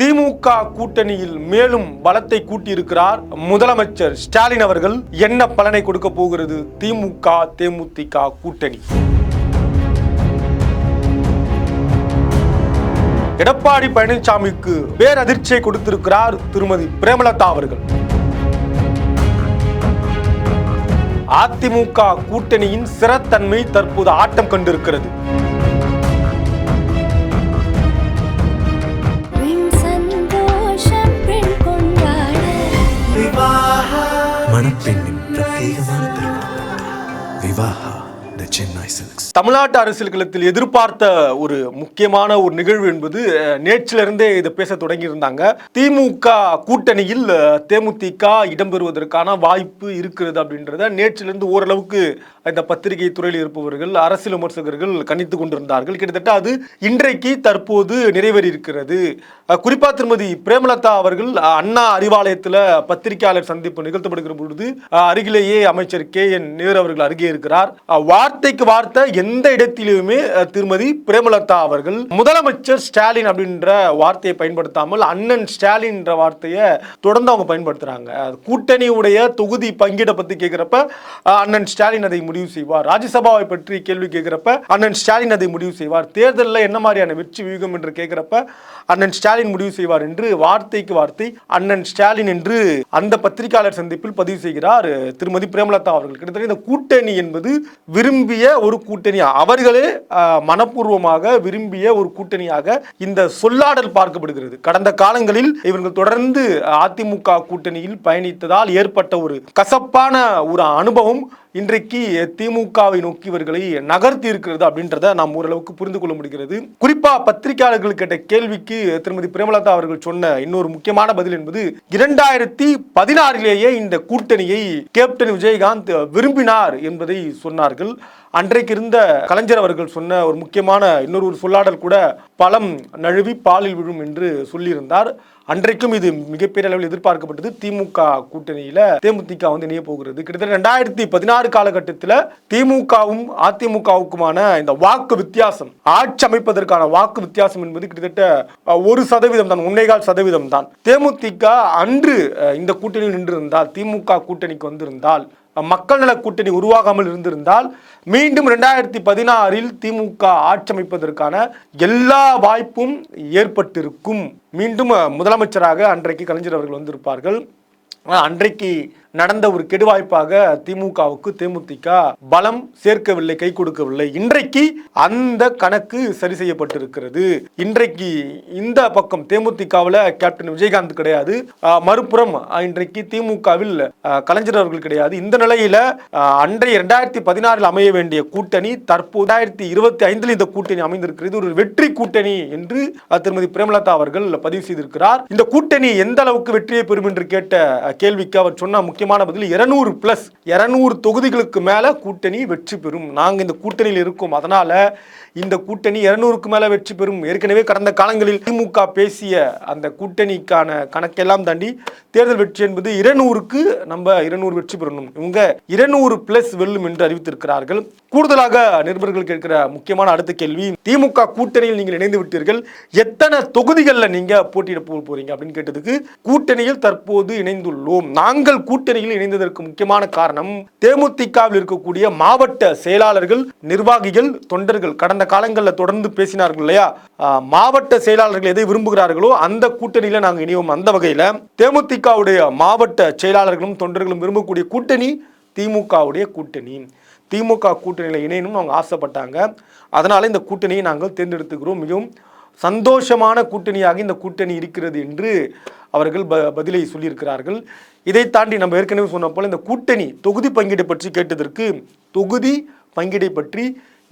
திமுக கூட்டணியில் மேலும் பலத்தை கூட்டியிருக்கிறார் முதலமைச்சர் ஸ்டாலின் அவர்கள். என்ன பலனை கொடுக்க போகிறது? திமுக தேமுதிக கூட்டணி. எடப்பாடி பழனிசாமிக்கு பேரதிர்ச்சியை கொடுத்திருக்கிறார் திருமதி பிரேமலதா அவர்கள். அதிமுக கூட்டணியின் சிறத்தன்மை தற்போது ஆட்டம் கண்டிருக்கிறது. மணப்பெண்ணின் பிரத்யேகமான திருமணம். விவாஹா த சென்னை சில்க்ஸ் தமிழ்நாட்டு அரசியல் களத்தில் எதிர்பார்த்த ஒரு முக்கியமான ஒரு நிகழ்வு என்பது நேற்றிலிருந்தே இதை பேச தொடங்கியிருந்தாங்க. திமுக கூட்டணியில் தேமுதிக இடம்பெறுவதற்கான வாய்ப்பு இருக்கிறது அப்படின்றத நேற்றிலிருந்து ஓரளவுக்கு இந்த பத்திரிகை துறையில் இருப்பவர்கள் அரசியல் விமர்சகர்கள் கணித்து கொண்டிருந்தார்கள். கிட்டத்தட்ட அது இன்றைக்கு தற்போது நிறைவேறி இருக்கிறது. அஹ், குறிப்பா திருமதி பிரேமலதா அவர்கள் அண்ணா அறிவாலயத்தில் பத்திரிகையாளர் சந்திப்பு நிகழ்த்தப்படுகிற பொழுது அருகிலேயே அமைச்சர் கே என் நேரு அவர்கள் அருகே இருக்கிறார். வார்த்தைக்கு வார்த்தை எந்த இடத்திலுமே திருமதி பிரேமலதா அவர்கள் முதலமைச்சர் ஸ்டாலின் அப்படின்ற வார்த்தையை பயன்படுத்தாமல் அண்ணன் ஸ்டாலின் என்ற வார்த்தையை தொடர்ந்து அவங்க பயன்படுத்துறாங்க. கூட்டணியுடைய தொகுதி பங்கீடை பத்தி கேட்கிறப்ப அண்ணன் ஸ்டாலின் அதை முடிவு செய்வார். ராஜ்யசபாவை பற்றி கேள்வி கேட்கிறப்ப அண்ணன் ஸ்டாலின் அதை முடிவு செய்வார். தேர்தலில் என்ன மாதிரியான வெற்றி வியூகம் என்று கேட்கிறப்ப அண்ணன் ஸ்டாலின் முடிவு செய்வார் என்று வார்த்தைக்கு வார்த்தை அண்ணன் ஸ்டாலின் என்று அந்த பத்திரிகையாளர் சந்திப்பில் பதிவு செய்கிறார் திருமதி பிரேமலதா அவர்கள். கிட்டத்தட்ட இந்த கூட்டணி என்பது விரும்பி விரும்பிய ஒரு கூட்டணி அவர்களே மனப்பூர்வமாக விரும்பிய ஒரு கூட்டணியாக இந்த சொல்லாடல் பார்க்கப்படுகிறது. கடந்த காலங்களில் இவர்கள் தொடர்ந்து அதிமுக கூட்டணியில் பயணித்ததால் ஏற்பட்ட ஒரு கசப்பான ஒரு அனுபவம் இன்றைக்கு திமுகவை நோக்கி இவர்களை நகர்த்தி இருக்கிறது அப்படின்றத நாம் ஓரளவுக்கு புரிந்து கொள்ள முடிகிறது. குறிப்பா பத்திரிகையாளர்கள் கேட்ட கேள்விக்கு திருமதி பிரேமலதா அவர்கள் சொன்ன இன்னொரு முக்கியமான பதில் என்பது இரண்டாயிரத்தி பதினாறிலேயே இந்த கூட்டணியை கேப்டன் விஜயகாந்த் விரும்பினார் என்பதை சொன்னார்கள். அன்றைக்கு இருந்த கலைஞர் அவர்கள் சொன்ன ஒரு முக்கியமான இன்னொரு ஒரு சொல்லாடல் கூட பழம் நழுவி பாலில் விழும் என்று சொல்லியிருந்தார். அன்றைக்கும் இது மிகப்பெரிய அளவில் எதிர்பார்க்கப்பட்டது. திமுக கூட்டணியில தேமுதிக வந்து இணைய போகிறது. கிட்டத்தட்ட ரெண்டாயிரத்தி பதினாறு காலகட்டத்தில் திமுகவும் அதிமுகவுக்குமான இந்த வாக்கு வித்தியாசம் ஆட்சி அமைப்பதற்கான வாக்கு வித்தியாசம் என்பது கிட்டத்தட்ட ஒரு சதவீதம் தான் ஒன்னேகால் சதவீதம் தான். தேமுதிக அன்று இந்த கூட்டணியில் நின்றிருந்தால் திமுக கூட்டணிக்கு வந்திருந்தால் மக்கள் நல கூட்டணி உருவாகாமல் இருந்திருந்தால் மீண்டும் ரெண்டாயிரத்தி பதினாறில் திமுக ஆட்சமைப்பதற்கான எல்லா வாய்ப்பும் ஏற்பட்டிருக்கும். மீண்டும் முதலமைச்சராக அன்றைக்கு கலைஞர் அவர்கள் வந்திருப்பார்கள். அன்றைக்கு நடந்த ஒரு கெடுவாய்ப்பாக திமுகவுக்கு தேமுதிக பலம் சேர்க்கவில்லை கை கொடுக்கவில்லை. இன்றைக்கு அந்த கணக்கு சரி செய்யப்பட்டிருக்கிறது. இன்றைக்கு இந்த பக்கம் தேமுதிகவில் கேப்டன் விஜயகாந்த் கிடையாது. மறுபுறம் இன்றைக்கு திமுகவில் கலைஞர் அவர்கள் கிடையாது. இந்த நிலையில அன்றைய இரண்டாயிரத்தி பதினாறில் அமைய வேண்டிய கூட்டணி தற்போது ரெண்டாயிரத்தி இருபத்தி ஐந்தில் இந்த கூட்டணி அமைந்திருக்கிறது. ஒரு வெற்றி கூட்டணி என்று திருமதி பிரேமலதா அவர்கள் பதிவு செய்திருக்கிறார். இந்த கூட்டணி எந்த அளவுக்கு வெற்றியை பெறும் என்று கேட்ட கேள்விக்கு அவர் சொன்ன முக்கியமான பதில் இருநூறு பிளஸ் இருநூறு தொகுதிகளுக்கு மேலே கூட்டணி வெற்றி பெறும். நாங்கள் இந்த கூட்டணியில் இருக்கோம். அதனால் இந்த கூட்டணி இருநூறுக்கு மேலே வெற்றி பெறும். ஏற்கனவே கடந்த காலங்களில் திமுக பேசிய அந்த கூட்டணிக்கான கணக்கெல்லாம் தாண்டி தேர்தல் வெற்றி என்பது இருநூறுக்கு நம்ம இருநூறு வெற்றி பெறணும். இவங்க இருநூறு பிளஸ் வெல்லும் என்று அறிவித்திருக்கிறார்கள். கூடுதலாக நிருபர்கள் கேட்கிற முக்கியமான அடுத்த கேள்வி திமுக கூட்டணியில் நீங்கள் இணைந்து விட்டீர்கள் எத்தனை தொகுதிகளில் நீங்க போட்டியிட போக போறீங்க அப்படின்னு கேட்டதுக்கு கூட்டணியில் தற்போது இணைந்துள்ளோம். நாங்கள் கூட்டணியில் இணைந்ததற்கு முக்கியமான காரணம் தேமுதிகவில் இருக்கக்கூடிய மாவட்ட செயலாளர்கள் நிர்வாகிகள் தொண்டர்கள் கடந்த காலங்களில் தொடர்ந்து பேசினார்கள் இல்லையா? மாவட்ட செயலாளர்கள் எதை விரும்புகிறார்களோ அந்த கூட்டணியில் நாங்கள் இணைவோம். அந்த வகையில் தேமுதிகவுடைய மாவட்ட செயலாளர்களும் தொண்டர்களும் விரும்பக்கூடிய கூட்டணி திமுகவுடைய கூட்டணி. திமுக கூட்டணியில் இணையணும்னு அவங்க ஆசைப்பட்டாங்க. அதனால் இந்த கூட்டணியை நாங்கள் தேர்ந்தெடுத்துக்கிறோம். மிகவும் சந்தோஷமான கூட்டணியாக இந்த கூட்டணி இருக்கிறது என்று அவர்கள் ப பதிலை சொல்லியிருக்கிறார்கள். இதை தாண்டி நம்ம ஏற்கனவே சொன்ன போல் இந்த கூட்டணி தொகுதி பங்கீடு பற்றி கேட்டதற்கு தொகுதி பங்கீடை பற்றி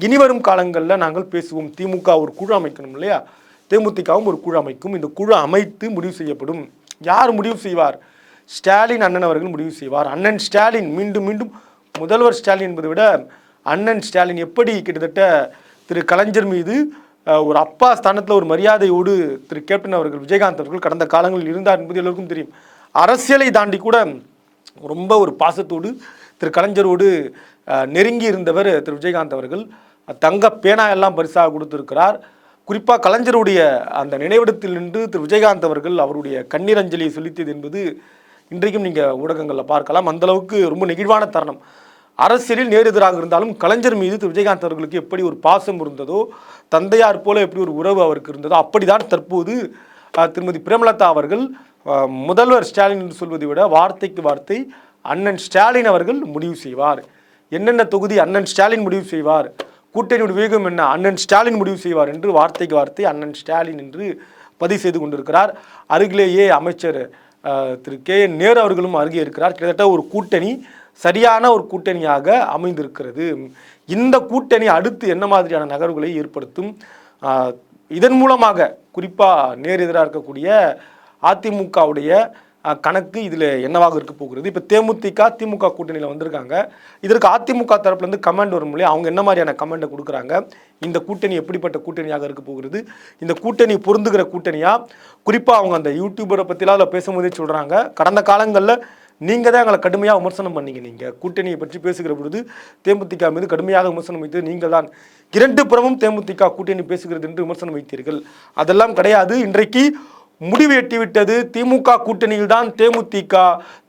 இனிவரும் காலங்களில் நாங்கள் பேசுவோம். திமுக ஒரு குழு அமைக்கணும் இல்லையா? தேமுதிகவும் ஒரு குழு அமைக்கும். இந்த குழு அமைத்து முடிவு செய்யப்படும். யார் முடிவு செய்வார்? ஸ்டாலின் அண்ணன் அவர்கள் முடிவு செய்வார். அண்ணன் ஸ்டாலின் மீண்டும் மீண்டும் முதல்வர் ஸ்டாலின் என்பதை விட அண்ணன் ஸ்டாலின் எப்படி கிட்டத்தட்ட திரு கலைஞர் மீது ஒரு அப்பா ஸ்தானத்தில் ஒரு மரியாதையோடு திரு கேப்டன் அவர்கள் விஜயகாந்த் அவர்கள் கடந்த காலங்களில் இருந்தார் என்பது எல்லோருக்கும் தெரியும். அரசியலை தாண்டி கூட ரொம்ப ஒரு பாசத்தோடு திரு கலைஞரோடு நெருங்கி இருந்தவர் திரு விஜயகாந்த் அவர்கள். தங்க பேனா எல்லாம் பரிசாக கொடுத்திருக்கிறார். குறிப்பாக கலைஞருடைய அந்த நினைவிடத்தில் நின்று திரு விஜயகாந்த் அவர்கள் அவருடைய கண்ணீர் அஞ்சலியை செலுத்தியது என்பது இன்றைக்கும் நீங்கள் ஊடகங்களில் பார்க்கலாம். அந்தளவுக்கு ரொம்ப நெகிழ்வான தருணம். அரசியலில் நேரெதிராக இருந்தாலும் கலைஞர் மீது விஜயகாந்த் அவர்களுக்கு எப்படி ஒரு பாசம் இருந்ததோ தந்தையார் போல எப்படி ஒரு உறவு அவருக்கு இருந்ததோ அப்படிதான் தற்போது திருமதி பிரேமலதா அவர்கள் முதல்வர் ஸ்டாலின் என்று சொல்வதை விட வார்த்தைக்கு வார்த்தை அண்ணன் ஸ்டாலின் அவர்கள் முடிவு செய்வார். என்னென்ன தொகுதி அண்ணன் ஸ்டாலின் முடிவு செய்வார்? கூட்டணியோட வேகம் என்ன? அண்ணன் ஸ்டாலின் முடிவு செய்வார் என்று வார்த்தைக்கு வார்த்தை அண்ணன் ஸ்டாலின் என்று பதிவு செய்து கொண்டிருக்கிறார். அருகிலேயே அமைச்சர் திரு. கே. என். நேரு அவர்களும் அருகே இருக்கிறார். கிட்டத்தட்ட ஒரு கூட்டணி சரியான ஒரு கூட்டணியாக அமைந்திருக்கிறது. இந்த கூட்டணி அடுத்து என்ன மாதிரியான நகர்வுகளை ஏற்படுத்தும்? இதன் மூலமாக குறிப்பாக நேர் எதிராக இருக்கக்கூடிய அதிமுகவுடைய கணக்கு இதில் என்னவாக இருக்க போகிறது? இப்போ தேமுதிக திமுக கூட்டணியில் வந்திருக்காங்க. இதற்கு அதிமுக தரப்புலேருந்து கமெண்ட் வரும் இல்லையா? அவங்க என்ன மாதிரியான கமெண்டை கொடுக்குறாங்க? இந்த கூட்டணி எப்படிப்பட்ட கூட்டணியாக இருக்க போகிறது? இந்த கூட்டணி பொருந்துகிற கூட்டணியாக குறிப்பாக அவங்க அந்த யூடியூபரை பற்றிலாம் அதில் பேசும்போதே சொல்கிறாங்க கடந்த காலங்களில் நீங்கள் தான் எங்களை கடுமையாக விமர்சனம் பண்ணீங்க. நீங்கள் கூட்டணியை பற்றி பேசுகிற பொழுது தேமுதிக மீது கடுமையாக விமர்சனம் வைத்தது நீங்கள் தான் இரண்டு புறமும் தேமுதிக கூட்டணி பேசுகிறது என்று விமர்சனம் வைத்தீர்கள். அதெல்லாம் கிடையாது. இன்றைக்கு முடிவு எட்டிவிட்டது. திமுக கூட்டணியில் தான் தேமுதிக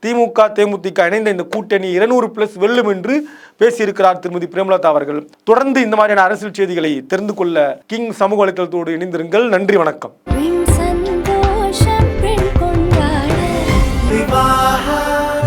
திமுக தேமுதிக இணைந்த இந்த கூட்டணி இருநூறு பிளஸ் வெல்லும் என்று பேசியிருக்கிறார் திருமதி பிரேமலதா அவர்கள். தொடர்ந்து இந்த மாதிரியான அரசியல் செய்திகளை தெரிந்து கொள்ள கிங் சமூக வலைத்தளத்தோடு இணைந்திருங்கள். நன்றி வணக்கம்.